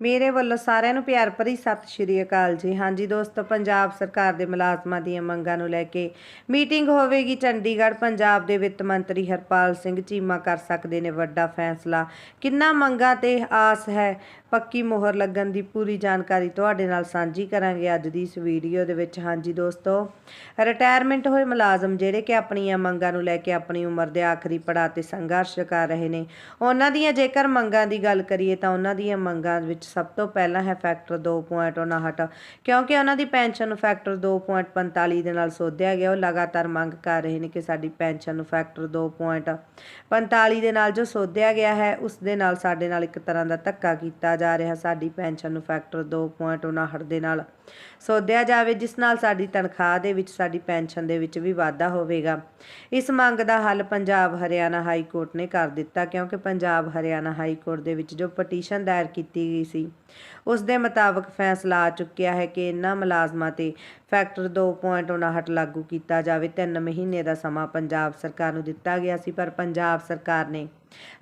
ਮੇਰੇ ਵੱਲੋਂ ਸਾਰਿਆਂ ਨੂੰ ਪਿਆਰ ਭਰੀ ਸਤਿ ਸ਼੍ਰੀ ਅਕਾਲ ਜੀ। ਹਾਂਜੀ ਦੋਸਤੋ, ਪੰਜਾਬ ਸਰਕਾਰ ਦੇ ਮੁਲਾਜ਼ਮਾਂ ਦੀਆਂ ਮੰਗਾਂ ਨੂੰ ਲੈ ਕੇ ਮੀਟਿੰਗ ਹੋਵੇਗੀ। ਚੰਡੀਗੜ੍ਹ ਪੰਜਾਬ ਦੇ ਵਿੱਤ ਮੰਤਰੀ ਹਰਪਾਲ ਸਿੰਘ ਚੀਮਾ ਕਰ ਸਕਦੇ ਨੇ ਵੱਡਾ ਫੈਸਲਾ। ਕਿੰਨਾ ਮੰਗਾਂ ਤੇ ਆਸ ਹੈ? ਪੱਕੀ ਮੋਹਰ ਲੱਗਣ ਦੀ ਪੂਰੀ ਜਾਣਕਾਰੀ ਤੁਹਾਡੇ ਨਾਲ ਸਾਂਝੀ ਕਰਾਂਗੇ ਅੱਜ ਦੀ ਇਸ ਵੀਡੀਓ ਦੇ ਵਿੱਚ। ਹਾਂਜੀ ਦੋਸਤੋ ਰਿਟਾਇਰਮੈਂਟ ਹੋਏ ਮੁਲਾਜ਼ਮ ਜਿਹੜੇ ਕਿ ਆਪਣੀਆਂ ਮੰਗਾਂ ਨੂੰ ਲੈ ਕੇ ਆਪਣੀ ਉਮਰ ਦੇ ਆਖਰੀ ਪੜਾਅ ਤੇ ਸੰਘਰਸ਼ ਕਰ ਰਹੇ ਨੇ, ਉਹਨਾਂ ਦੀਆਂ ਜੇਕਰ ਮੰਗਾਂ ਦੀ ਗੱਲ ਕਰੀਏ ਤਾਂ ਉਹਨਾਂ ਦੀਆਂ ਮੰਗਾਂ ਵਿੱਚ ਸਭ ਤੋਂ ਪਹਿਲਾਂ ਹੈ ਫੈਕਟਰ 2.59 ਕਿਉਂਕਿ ਉਹਨਾਂ ਦੀ ਪੈਨਸ਼ਨ ਨੂੰ ਫੈਕਟਰ 2.45 ਦੇ ਨਾਲ ਸੋਧਿਆ ਗਿਆ, ਉਹ ਲਗਾਤਾਰ ਮੰਗ ਕਰ ਰਹੇ ਨੇ ਕਿ ਸਾਡੀ ਪੈਨਸ਼ਨ ਨੂੰ ਫੈਕਟਰ 2.45 ਦੇ ਨਾਲ ਜੋ ਸੋਧਿਆ ਗਿਆ ਹੈ, ਉਸ ਦੇ ਨਾਲ ਸਾਡੇ ਨਾਲ ਇੱਕ ਤਰ੍ਹਾਂ ਦਾ ਧੱਕਾ ਕੀਤਾ ਜਾ ਰਿਹਾ, ਸਾਡੀ ਪੈਨਸ਼ਨ ਨੂੰ ਫੈਕਟਰ 2.59 ਦੇ ਨਾਲ ਸੋਧਿਆ ਜਾਵੇ, ਜਿਸ ਨਾਲ ਸਾਡੀ ਤਨਖਾਹ ਦੇ ਵਿੱਚ, ਸਾਡੀ ਪੈਨਸ਼ਨ ਦੇ ਵਿੱਚ ਵੀ ਵਾਧਾ ਹੋਵੇਗਾ। ਇਸ ਮੰਗ ਦਾ ਹੱਲ ਪੰਜਾਬ ਹਰਿਆਣਾ ਹਾਈ ਕੋਰਟ ਨੇ ਕਰ ਦਿੱਤਾ, ਕਿਉਂਕਿ ਪੰਜਾਬ ਹਰਿਆਣਾ ਹਾਈ ਕੋਰਟ ਦੇ ਵਿੱਚ ਜੋ ਪਟੀਸ਼ਨ ਦਾਇਰ ਕੀਤੀ ਗਈ ਸੀ। ਉਸ ਦੇ ਮੁਤਾਬਕ ਫੈਸਲਾ ਆ ਚੁੱਕਿਆ ਹੈ ਕਿ ਇਨ੍ਹਾਂ ਮੁਲਾਜ਼ਮਾਂ ਤੇ ਫੈਕਟਰ 2.59 ਲਾਗੂ ਕੀਤਾ ਜਾਵੇ। 3 ਮਹੀਨੇ ਦਾ ਸਮਾਂ ਪੰਜਾਬ ਸਰਕਾਰ ਨੂੰ ਦਿੱਤਾ ਗਿਆ ਸੀ, ਪਰ ਪੰਜਾਬ ਸਰਕਾਰ ਨੇ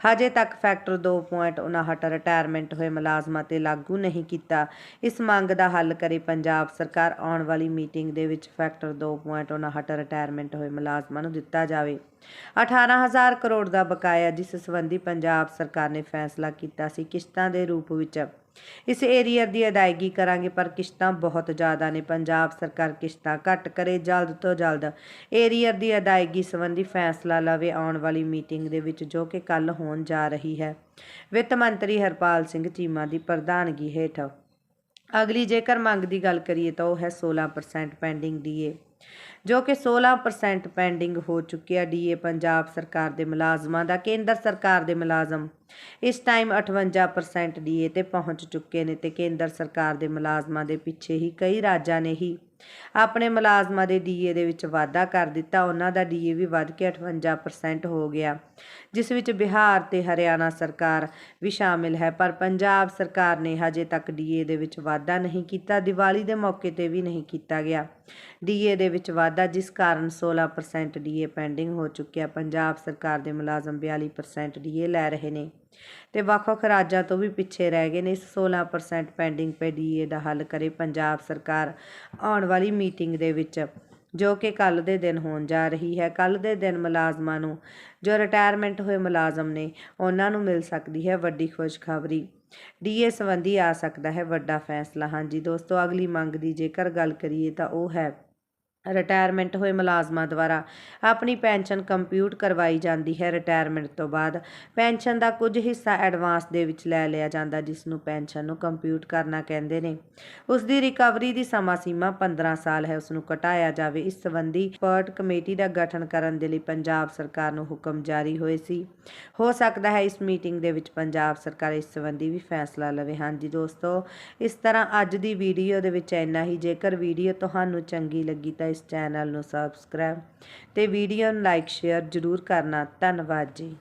ਹਜੇ ਤੱਕ ਫੈਕਟਰ 2.59 ਰਿਟਾਇਰਮੈਂਟ ਹੋਏ ਮੁਲਾਜ਼ਮਾਂ ਤੇ ਲਾਗੂ ਨਹੀਂ ਕੀਤਾ। ਇਸ ਮੰਗ ਦਾ ਹੱਲ ਕਰੇ ਪੰਜਾਬ ਸਰਕਾਰ। ਆਉਣ ਵਾਲੀ ਮੀਟਿੰਗ ਦੇ ਵਿੱਚ ਫੈਕਟਰ 2.59 ਰਿਟਾਇਰਮੈਂਟ ਹੋਏ ਮੁਲਾਜ਼ਮਾਂ ਨੂੰ ਦਿੱਤਾ ਜਾਵੇ। 18000 ਕਰੋੜ ਦਾ ਬਕਾਇਆ, ਜਿਸ ਸੰਬੰਧੀ ਪੰਜਾਬ ਸਰਕਾਰ ਨੇ ਫੈਸਲਾ ਕੀਤਾ ਸੀ, ਕਿਸ਼ਤਾਂ ਦੇ ਰੂਪ ਵਿੱਚ ਇਸ ਏਰੀਅਰ ਦੀ ਅਦਾਇਗੀ ਕਰਾਂਗੇ, ਪਰ ਕਿਸ਼ਤਾਂ ਬਹੁਤ ਜ਼ਿਆਦਾ ਨੇ। ਪੰਜਾਬ ਸਰਕਾਰ ਕਿਸ਼ਤਾਂ ਘੱਟ ਕਰੇ, ਜਲਦ ਤੋਂ ਜਲਦ ਏਰੀਅਰ ਦੀ ਅਦਾਇਗੀ ਸੰਬੰਧੀ ਫੈਸਲਾ ਲਵੇ ਆਉਣ ਵਾਲੀ ਮੀਟਿੰਗ ਦੇ ਵਿੱਚ, ਜੋ ਕਿ ਕੱਲ ਹੋਣ ਜਾ ਰਹੀ ਹੈ। ਵਿੱਤ ਮੰਤਰੀ ਹਰਪਾਲ ਸਿੰਘ ਚੀਮਾ ਦੀ ਪ੍ਰਧਾਨਗੀ ਹੇਠ ਅਗਲੀ ਜੇਕਰ ਮੰਗ ਦੀ ਗੱਲ ਕਰੀਏ ਤਾਂ ਉਹ ਹੈ 16% ਪੈਂਡਿੰਗ ਡੀਏ ਜੋ ਕਿ 16% ਪੈਂਡਿੰਗ ਹੋ ਚੁੱਕਿਆ ਡੀਏ ਪੰਜਾਬ ਸਰਕਾਰ ਦੇ ਮੁਲਾਜ਼ਮਾਂ ਦਾ, ਕੇਂਦਰ ਸਰਕਾਰ ਦੇ ਮੁਲਾਜ਼ਮ। ਇਸ ਟਾਈਮ 58% ਡੀਏ ਤੇ ਪਹੁੰਚ ਚੁੱਕੇ ਨੇ ਤੇ ਕੇਂਦਰ ਸਰਕਾਰ ਦੇ ਮੁਲਾਜ਼ਮਾਂ ਦੇ ਪਿੱਛੇ ਹੀ ਕਈ ਰਾਜਾਂ ਨੇ ਹੀ ਆਪਣੇ ਮੁਲਾਜ਼ਮਾਂ ਦੇ ਡੀਏ ਦੇ ਵਿੱਚ ਵਾਧਾ ਕਰ ਦਿੱਤਾ, ਉਹਨਾਂ ਦਾ ਡੀਏ ਵੀ ਵੱਧ ਕੇ 58% ਹੋ ਗਿਆ। ਜਿਸ ਵਿੱਚ ਬਿਹਾਰ ਤੇ ਹਰਿਆਣਾ ਸਰਕਾਰ ਵੀ ਸ਼ਾਮਿਲ ਹੈ, ਪਰ ਪੰਜਾਬ ਸਰਕਾਰ ਨੇ ਹਜੇ ਤੱਕ ਡੀਏ ਦੇ ਵਿੱਚ ਵਾਧਾ ਨਹੀਂ ਕੀਤਾ, ਦੀਵਾਲੀ ਦੇ ਮੌਕੇ ਤੇ ਵੀ ਨਹੀਂ ਕੀਤਾ ਗਿਆ। ਡੀਏ ਦੇ ਵਿੱਚ ਵਾਧਾ, ਜਿਸ ਕਾਰਨ 16% ਡੀਏ ਪੈਂਡਿੰਗ ਹੋ ਚੁੱਕਿਆ। ਪੰਜਾਬ ਸਰਕਾਰ ਦੇ ਮੁਲਾਜ਼ਮ 42% ਡੀਏ ਲੈ ਰਹੇ ਨੇ। ਤੇ ਵੱਖ-ਵੱਖ ਰਾਜਾਂ ਤੋਂ ਵੀ ਪਿੱਛੇ ਰਹਿ ਗਏ ਨੇ। ਇਸ 16% ਪੈਂਡਿੰਗ ਪੇ ਡੀਏ ਦਾ ਹੱਲ ਕਰੇ ਪੰਜਾਬ ਸਰਕਾਰ ਆਉਣ ਵਾਲੀ ਮੀਟਿੰਗ ਦੇ ਵਿੱਚ, ਜੋ ਕਿ ਕੱਲ ਦੇ ਦਿਨ ਹੋਣ ਜਾ ਰਹੀ ਹੈ। ਕੱਲ ਦੇ ਦਿਨ ਮੁਲਾਜ਼ਮਾਂ ਨੂੰ, ਜੋ ਰਿਟਾਇਰਮੈਂਟ ਹੋਏ ਮੁਲਾਜ਼ਮ ਨੇ, ਉਹਨਾਂ ਨੂੰ ਮਿਲ ਸਕਦੀ ਹੈ ਵੱਡੀ ਖੁਸ਼ਖਬਰੀ। ਡੀਏ ਸੰਬੰਧੀ ਆ ਸਕਦਾ ਹੈ ਵੱਡਾ ਫੈਸਲਾ। ਹਾਂਜੀ ਦੋਸਤੋ, ਅਗਲੀ ਮੰਗ ਦੀ ਜੇਕਰ ਗੱਲ ਕਰੀਏ ਤਾਂ ਉਹ ਹੈ ਰਿਟਾਇਰਮੈਂਟ ਹੋਏ ਮੁਲਾਜ਼ਮਾਂ ਦੁਆਰਾ ਆਪਣੀ ਪੈਨਸ਼ਨ ਕੰਪਿਊਟ ਕਰਵਾਈ ਜਾਂਦੀ ਹੈ ਰਿਟਾਇਰਮੈਂਟ ਤੋਂ ਬਾਅਦ। ਪੈਨਸ਼ਨ ਦਾ ਕੁਝ ਹਿੱਸਾ ਐਡਵਾਂਸ ਦੇ ਵਿੱਚ ਲੈ ਲਿਆ ਜਾਂਦਾ ਜਿਸ ਨੂੰ ਪੈਨਸ਼ਨ ਨੂੰ ਕੰਪਿਊਟ ਕਰਨਾ ਕਹਿੰਦੇ ਨੇ। ਉਸ ਦੀ ਰਿਕਵਰੀ ਦੀ ਸਮਾਂ ਸੀਮਾ 15 ਸਾਲ ਹੈ ਉਸ ਨੂੰ ਘਟਾਇਆ ਜਾਵੇ। ਇਸ ਸੰਬੰਧੀ ਪਰਟ ਕਮੇਟੀ ਦਾ ਗਠਨ ਕਰਨ ਦੇ ਲਈ ਪੰਜਾਬ ਸਰਕਾਰ ਨੂੰ ਹੁਕਮ ਜਾਰੀ ਹੋਏ ਸੀ। ਹੋ ਸਕਦਾ ਹੈ ਇਸ ਮੀਟਿੰਗ ਦੇ ਵਿੱਚ ਪੰਜਾਬ ਸਰਕਾਰ ਇਸ ਸੰਬੰਧੀ ਵੀ ਫੈਸਲਾ ਲਵੇ। ਹਾਂਜੀ ਦੋਸਤੋ, ਇਸ ਤਰ੍ਹਾਂ ਅੱਜ ਦੀ ਵੀਡੀਓ ਦੇ ਵਿੱਚ ਇੰਨਾ ਹੀ। ਜੇਕਰ ਵੀਡੀਓ ਤੁਹਾਨੂੰ ਚੰਗੀ ਲੱਗੀ ਤਾਂ ਇਸ ਚੈਨਲ ਨੂੰ ਸਬਸਕ੍ਰਾਈਬ ਤੇ ਵੀਡੀਓ ਨੂੰ ਲਾਈਕ ਸ਼ੇਅਰ ਜ਼ਰੂਰ ਕਰਨਾ। ਧੰਨਵਾਦ ਜੀ।